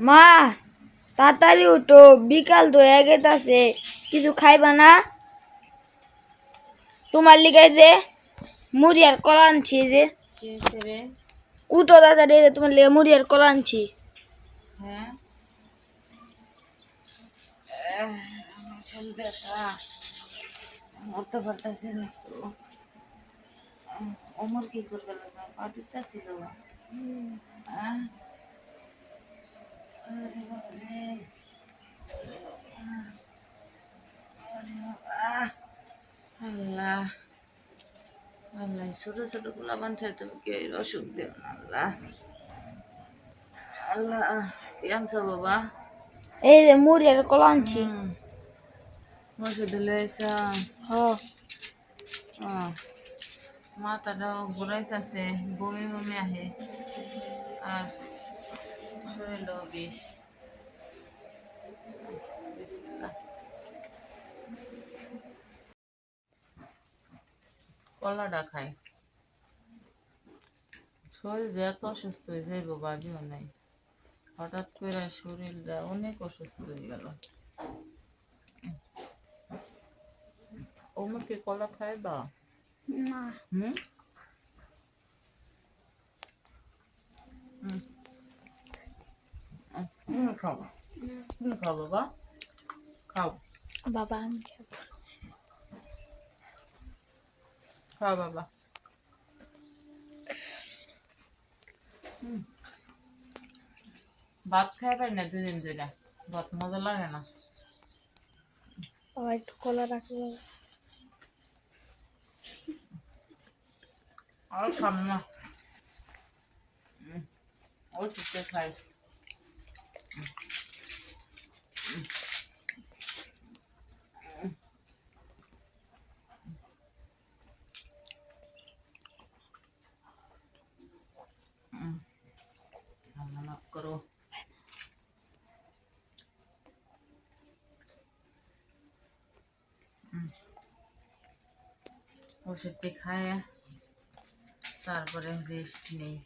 মা তাড়াতাড়ি উঠো বিকাল তো গেছে কিছু খাইবা না? তোমার লিগাই যে মুড়ি আর কলা আনছি যে। উঠো তাড়াতাড়ি তোমার লিগে মুড়ি আর কলা আনছি। হ্যাঁ? আহ, আমার চুল ব্যথা। মরতে পারতেছি না তো। ওমর কি করবে? লাগবে পাটিটা ছিল আহ, আরে বাবারে। আহ, আরে বাবা। আল্লাহ। আল্লাহ ছোট ছোটগুলা বান্ধে তুমি কে অসুখ দেও না আল্লাহ? আল্লাহ আনছো বাবা? এই যে মুড়ি আর কলা আনছি। ওষুধ লয়েছে হ মাথাটা ঘুরাইতেছে বমি বমি আহে। আর শরীর বিষ কলাটা খাই শরীর এত অসুস্থ হয়ে যাইব বাজিও নাই। হঠাৎ করে শরীরটা অনেক অসুস্থ হয়ে গেল। ওমর কি কলা খায় বা না। হুম? হুম। খাব। হুম খাও বাবা খাও। বাবা আমি খাব। খাও বাবা হুম। ভাত খাই পারি না দুদিন ধরে ভাত মজা লাগে না বাবা একটু কলা রাখলে আর খাম না হুম। ওই টুকটে খাই আল্লাহ মাফ করো ওষুধটি খায় তারপরে রেস্ট নেই।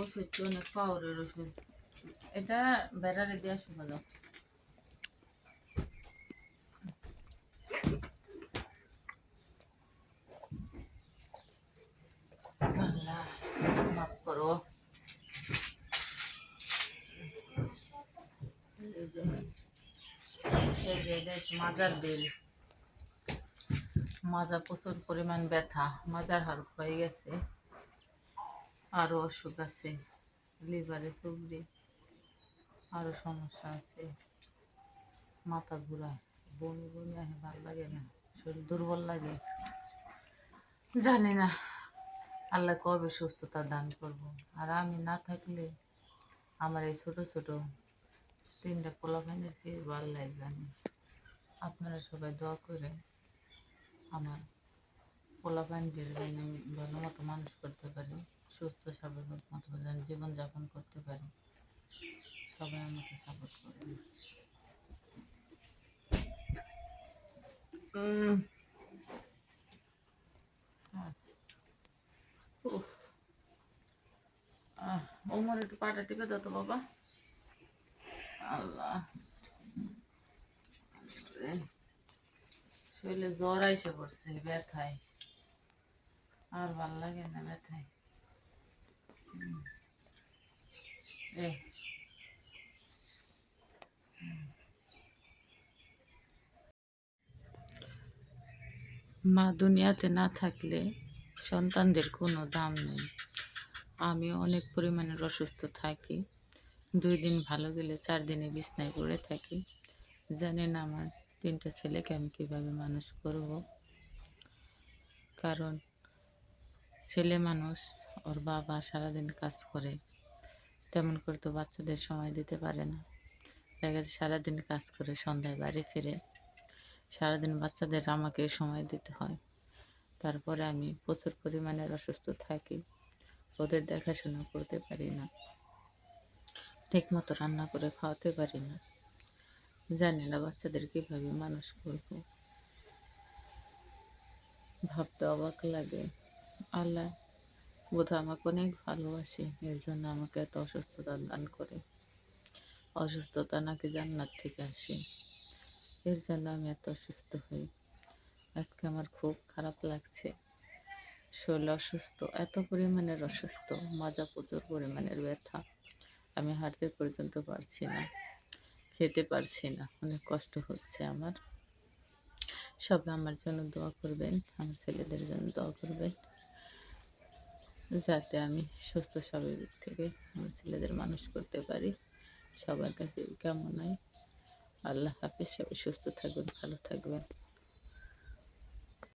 ওষুধ অনেক পাওয়ারের ওষুধ। এটা ব্যাটারি দিয়ে মাফ করো এই যে এই যে এটা হচ্ছে মাজার বেল। মাজা প্রচুর পরিমাণ ব্যথা, মাজার হাড় হয়ে গেছে আরও অসুখ আছে, লিভারে চুবড়ি আরও সমস্যা আছে, মাথা ঘুরায় বমি বমি আসে ভালো লাগে না, শরীর দুর্বল লাগে। জানি না, আল্লাহ কবে সুস্থতা দান করব। আর আমি না থাকলে আমার এই ছোট ছোট তিনটা পোলাপাইনের কি আল্লাহ জানি আপনারা সবাই দোয়া করে আমার পোলাপাইনদের যেন আমি ভালো মতো মানুষ করতে পারি সুস্থ স্বাভাবিক মতো যেন জীবনযাপন করতে পারি সবাই আমাকে সাপোর্ট করবে উম। উফ। আহ, ওমর একটু পাটা টিপে দাও তো বাবা আল্লাহ। শরীরে জ্বর আইসে পড়ছে, ব্যথায়। আর ভালো লাগে না ব্যথায়। এ। মা দুনিয়াতে না থাকলে সন্তানদের কোনো দাম নেই। আমি অনেক পরিমাণের অসুস্থ থাকি। দুই দিন ভালো গেলে চার দিনে বিছনায় পড়ে থাকি। জানেন আমার তিনটা ছেলেকে আমি কীভাবে মানুষ করব। কারণ ছেলে মানুষ, ওর বাবা সারাদিন কাজ করে, তেমন করে তো বাচ্চাদের সময় দিতে পারে না। দেখা যাচ্ছে সারাদিন কাজ করে, সন্ধ্যায় বাড়ি ফিরে, সারাদিন বাচ্চাদের আমাকে সময় দিতে হয়। তারপরে আমি প্রচুর পরিমাণের অসুস্থ থাকি, ওদের দেখাশোনা করতে পারি না। ঠিক মতো রান্না করে খাওয়াতে পারি না। জানি না বাচ্চাদের কীভাবে মানুষ করব। ভাবতে অবাক লাগে। আল্লাহ বোধ আমাকে অনেক ভালোবাসে, এর জন্য আমাকে এত অসুস্থতা দান করে। অসুস্থতা নাকি জান্নাত থেকে আসে। এর জন্য আমি এত অসুস্থ হই। আজকে আমার খুব খারাপ লাগছে। শরীর অসুস্থ, এত পরিমাণের অসুস্থ, মাজা প্রচুর পরিমাণের ব্যথা। আমি হাঁটতে পর্যন্ত পারছি না, খেতে পারছি না, অনেক কষ্ট হচ্ছে আমার। সবাই আমার জন্য দোয়া করবেন, আমার ছেলেদের জন্য দোয়া করবেন, যাতে আমি সুস্থ স্বাভাবিক থেকে আমার ছেলেদের মানুষ করতে পারি। সবার কাছে কেমন হয় আল্লাহ হাফিজ, সবাই সুস্থ থাকবেন ভালো থাকবেন।